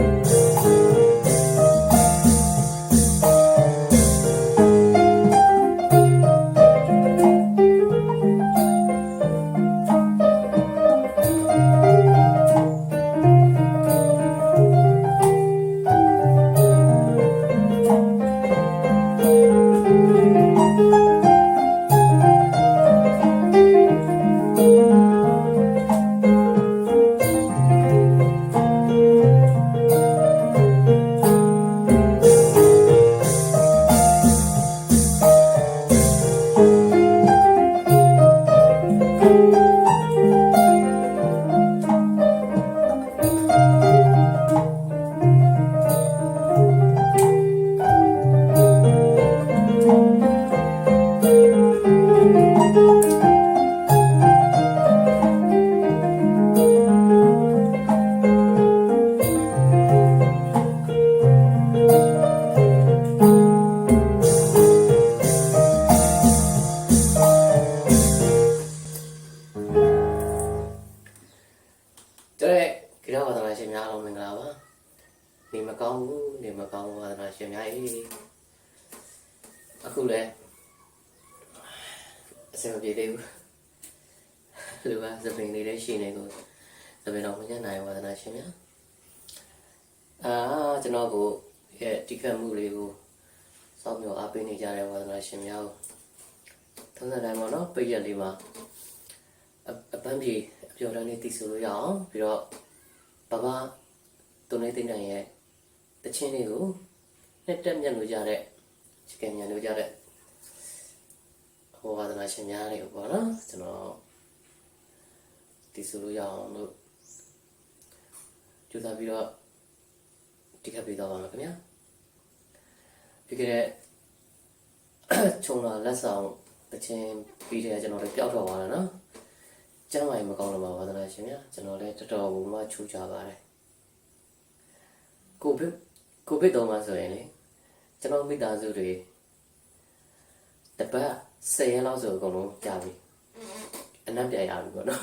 တဲ့ ခုလဲအစမပြေသေးဘူးလူကသပင်လေးလေးရှိနေကိုသပင်တော်မညနိုင်ဝါဒနာရှင်များအာကျွန်တော်ကိုရဲ့တိခတ်မှုလေးကိုစောင့်မျှော်အားပေးနေကြတဲ့ဝါဒနာရှင်များကိုသုံးစံတိုင်းပါနော်ပိတ်ရက်လေးမှာအအပန်းပြေအပြော်တန်းလေးသိဆိုလို့ရအောင်ပြီးတော့ဘဘတုန်နေသိနိုင်ရဲ့တချင်းလေးကိုနှစ်တက်မြတ်လို့ကြတဲ့ ချကင်မြတ်လို့ကြတဲ့ဟောဝါဒနာရှင်များတွေကိုပေါ့နော်ကျွန်တော်သိဆိုလို့ရအောင်လို့ကြိုးစားပြီးတော့တိခတ်ပေးတော့ပါမယ်ခင်ဗျာပြီးခဲ့တဲ့ခြုံလာလက်ဆောင်တချင်းပြီးတဲ့ကျွန်တော်လည်းပျောက်တော့သွားတယ်နော်ကျမ်းမာရေးမကောင်းတော့ပါဝါသနာရှင်များကျွန်တော်လည်းတော်တော်ဘူးမှချူချပါတယ်ကိုဗစ်ကိုဗစ်တော့မှဆိုရင်လေ ကျွန်တော်မိသားစုတွေတပတ်10ရက်လောက်ဆိုအကုန်လုံးကြာပြီအနက်ပြရပြီပေါ့နော်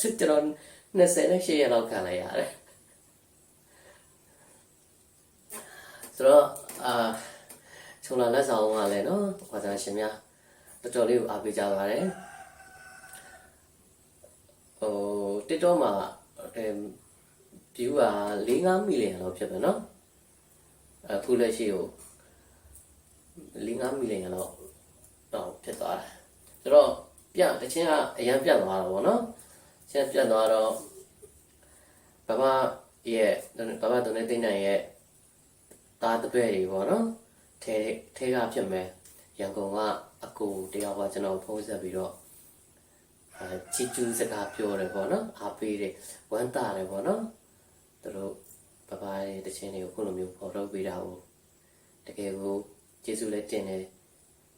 ကျွန်တော်28ရက်လောက်ခံလိုက်ရတယ်ဆိုတော့အာချုံလာလက်ဆောင်ကလည်းနော်ဝါသနာရှင်များတော်တော်လေးကိုအားပေးကြပါတယ်ဟို TikTok မှာအဲ view က4-5မီလီယံလောက်ဖြစ်တယ်နော် အခုလက်ရှိကို4-5မီလီယံလောက်တော့ဖြစ်သွားတယ်ဆိုတော့ပြတချင်းကအရန်ပြတ်သွားတာပေါ့နော်ချင်းပြတ်သွားတော့ဘဘရဲ့ဘဘတုန်နေသိနိုင်ရဲ့တားတပည့်တွေပေါ့နော်ထဲထဲကဖြစ်မယ်ရန်ကုန်ကအကူတယောက်ကကျွန်တော်ဖုန်းဆက်ပြီးတော့အဲချီကျူးစကားပြောတယ်ပေါ့နော်အားပေးတယ်ဝမ်းသာတယ်ပေါ့နော်သူတို့ ဘဘရဲ့တခြင်းတွေကိုခုလိုမျိုးပေါ်ထုတ်ပေးတာကိုတကယ်ကိုကျေးဇူးလည်းတင်တယ်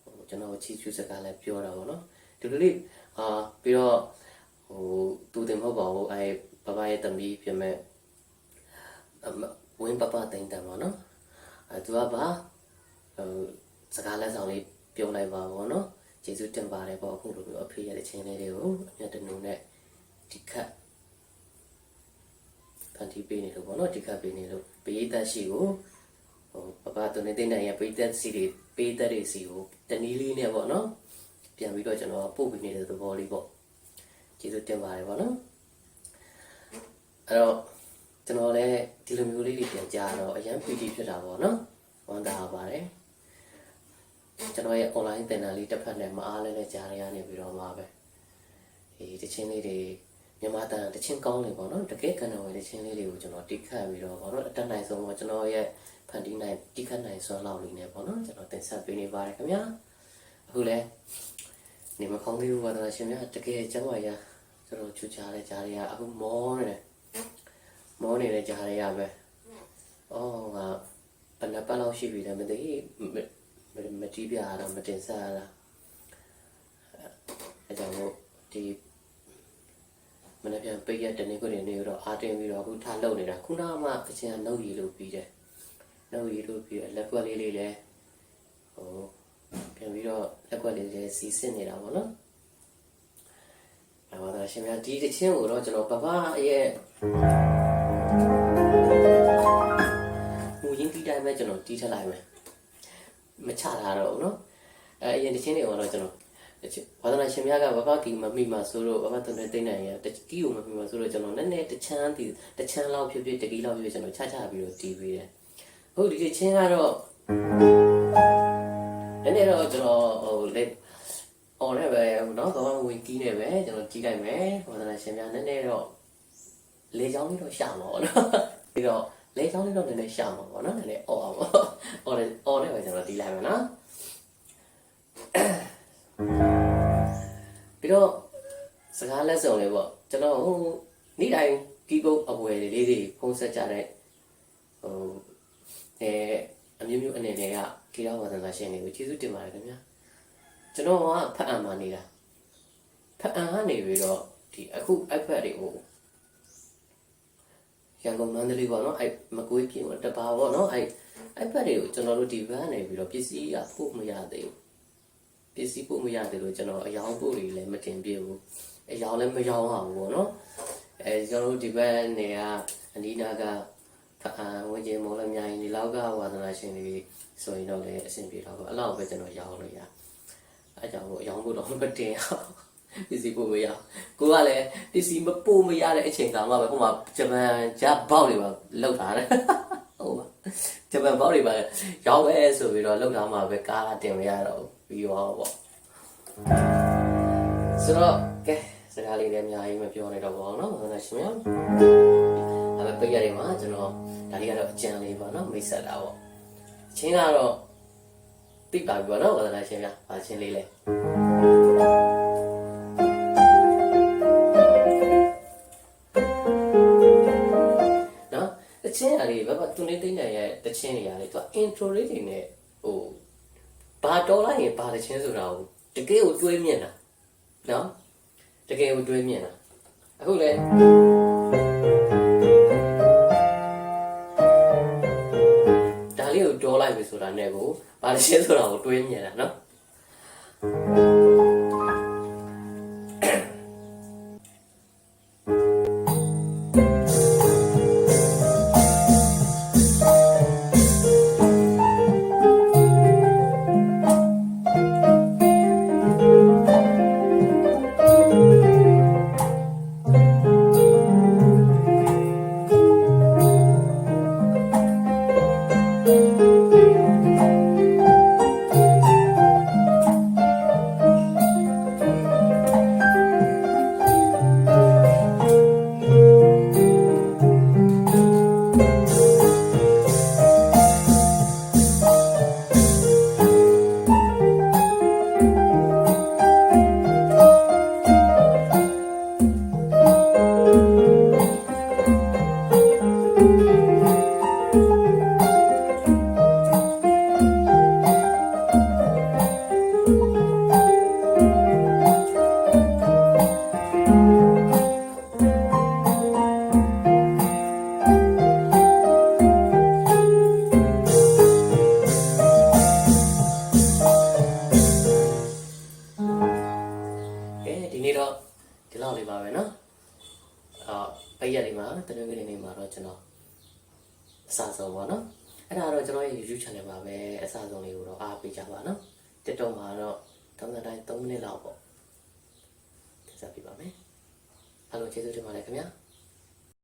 ဟိုကျွန်တော်ချီကျူးစကားလည်းပြောတာပေါ့နော်ဒီလိုလေးအာပြီးတော့ဟိုတူတယ်မဟုတ်ပါဘူးအဲဘဘရဲ့တမီးဖြစ်မဲ့အမဝင်းပပတိန်တန်ပေါ့နော်အဲသူကပါဟိုစကားလက်ဆောင်လေးပြောလိုက်ပါပေါ့နော်ကျေးဇူးတင်ပါတယ်ပေါ့အခုလိုမျိုးအဖေရဲ့ချင်းလေးတွေကိုအမြတ်တနုံနဲ့ဒီခတ် ဖန်တီးပေးနေလို့ပေါ့နော်ဒီခတ်ပေးနေလို့ပရိသတ်ရှိကိုဟိုပပတုန်နေတဲ့နိုင်ရဲ့ပရိသတ်စီတွေပရိသတ်တွေစီကိုတနည်းလေးနဲ့ပေါ့နော်ပြန်ပြီးတော့ကျွန်တော်ပို့ပေးနေတဲ့သဘောလေးပေါ့ကျေးဇူးတင်ပါတယ်ပေါ့နော်အဲ့တော့ကျွန်တော်လည်းဒီလိုမျိုးလေးတွေပြန်ကြားတော့အရန်ပီတီဖြစ်တာပေါ့နော်ဝမ်းသာပါတယ်ကျွန်တော်ရဲ့ online သင်တန်းလေးတစ်ဖက်နဲ့မအားလဲလဲကြားရရနေပြီးတော့မှာပဲဒီတချင်းလေးတွေ မြန်မာတန်တချင်းကောင်းနေပေါ့နော်တကယ်ကန်တော်ဝင်တချင်းလေးတွေကိုကျွန်တော်တိခတ်ပြီးတော့ပေါ့နော်အတက်နိုင်ဆုံးပေါ့ကျွန်တော်ရဲ့ဖန်တီးနိုင်တိခတ်နိုင်စွမ်းလောက်လေးနဲ့ပေါ့နော်ကျွန်တော်တင်ဆက်ပေးနေပါတယ်ခင်ဗျာအခုလဲနေမကောင်းသေးဘူးပါတော့ရှင်များတကယ်ကျမ်းပါရကျွန်တော်ချူချားတဲ့ကြားရအခုမောနေတယ်မောနေတဲ့ကြားရပဲအော်ငါဘယ်နှပတ်လောက်ရှိပြီလဲမသိဘူးမတီးပြရတာမတင်ဆက်ရတာအဲကြောင့်မို့ဒီ မနေ့ပြန်ပိတ်ရက်တနေ့ကိုနေနေတော့အာတင်ပြီးတော့အခုထားလုံနေတာခုနမှအချင်းကနှုတ်ရည်လို့ပြီးတယ်နှုတ်ရည်လို့ပြီးလက်ကွက်လေးလေးလည်းဟိုပြန်ပြီးတော့လက်ကွက်လေးလေးစီစစ်နေတာပေါ့နော်အဲပါတော့ရှင်များဒီတချင်းကိုတော့ကျွန်တော်ပပရဲ့ တိုင်းပဲကျွန်တော်တီးထက်လိုက်မယ်မချတာတော့ဘူးเนาะအဲအရင်တချင်းတွေကတော့ကျွန်တော် ဝါသနာရှင်များကဘဘကီမမိမှာဆိုတော့ဘဘသူနဲ့တိတ်နိုင်ရတကီကိုမမိမှာဆိုတော့ကျွန်တော်နည်းနည်းတချမ်းတည်တချမ်းလောက်ဖြစ်ဖြစ်တကီလောက်ဖြစ်ဖြစ်ကျွန်တော်ချချပြီးတော့တီးပေးတယ်ဟုတ်ဒီတချင်းကတော့နည်းနည်းတော့ကျွန်တော်ဟိုလက်အော်လည်းပဲနော်ကောင်းဝင်ကီးနေပဲကျွန်တော်ကြီးလိုက်မယ်ဝါသနာရှင်များနည်းနည်းတော့လေချောင်းလေးတော့ရှာမှာပေါ့နော်ပြီးတော့လေချောင်းလေးတော့နည်းနည်းရှာမှာပေါ့နော်နည်းနည်းအော်အောင်ပေါ့အော်လည်းအော်လည်းပဲကျွန်တော်တီးလိုက်မယ်နော် ပြီးတော့စကားလက်စုံလေးပေါ့ကျွန်တော်ဟိုနေ့တိုင်းကီးဘုတ်အဝယ်လေးတွေဖုံးဆက်ကြတဲ့ဟိုအဲအမျိုးမျိုးအနေနဲ့ကကီတော်ဝါသနာရှင်တွေကိုကျေးဇူးတင်ပါတယ်ခင်ဗျာကျွန်တော်ကဖတ်အံမှာနေတာဖတ်အံကနေပြီးတော့ဒီအခု iPad တွေကိုရန်ကုန်မန္တလေးပေါ့နော်အဲ့မကွေးပြင်ပေါ့တပါပေါ့နော်အဲ့ iPad တွေကိုကျွန်တော်တို့ဒီဘက်ကနေပြီးတော့ပစ္စည်းအဖို့မရသေးဘူး ပစ္စည်းပို့မရတယ်လို့ကျွန်တော်အယောင်ပို့တွေလည်းမတင်ပြဘူးအယောင်လည်းမယောင်အောင်ပေါ့နော်အဲကျွန်တော်တို့ဒီဘက်နေကအနီးနားကဖအံဝင်ကျင်မော်လည်းအများကြီးဒီလောက်ကဝါသနာရှင်တွေဆိုရင်တော့လည်းအဆင်ပြေတော့ပေါ့အဲ့လောက်ပဲကျွန်တော်ရောင်းလို့ရအဲကြောင့်မို့အယောင်ပို့တော့မတင်အောင်ပစ္စည်းပို့မရကိုကလည်းပစ္စည်းမပို့မရတဲ့အချိန်ကမှပဲဟိုမှာဂျပန်ဂျာဘောက်တွေပါလောက်ထားတယ်ဟုတ်ပါဂျပန်ဘောက်တွေပါရောင်းပဲဆိုပြီးတော့လောက်ထားမှပဲကားတင်မရတော့ဘူး ပြီးတော့ပေါ့ဆိုတော့ကဲစကားလေးလည်းအများကြီးမပြောနိုင်တော့ပါဘူးเนาะဘာသာရှင်များအဲ့ပိတ်ရတယ်မှာကျွန်တော်ဒါလေးကတော့အကြံလေးပါเนาะမိတ်ဆက်တာပေါ့အချင်းကတော့သိပါပြီပေါ့เนาะဘာသာရှင်များဘာချင်းလေးလဲနော်တချင်းအရေးဘာဘာသူနေသိနေရဲ့တချင်းတွေရတယ်သူက intro လေးတွေနဲ့ဟို ဘာတော်လိုက်ရင်ဘာတချင်းဆိုတာကိုတကယ်ကိုတွေးမြင်တာနော်တကယ်ကိုတွေးမြင်တာအခုလေဒါလေးကိုတော်လိုက်ပြီဆိုတာနဲ့ကိုဘာတချင်းဆိုတာကိုတွေးမြင်တာနော် အော်ပိတ်ရက်လေးမှာတနင်္ဂနွေနေ့မှာတော့ကျွန်တော်အစားဆုံးပါနော်အဲ့ဒါတော့ကျွန်တော်ရဲ့ YouTube channel မှာပဲအစားဆုံးလေးကိုတော့အားပေးကြပါနော် TikTok မှာတော့သုံးတိုင်း3မိနစ်လောက်ပေါ့ဆက်ပြပါမယ်အားလုံးကျေးဇူးတင်ပါတယ်ခင်ဗျာ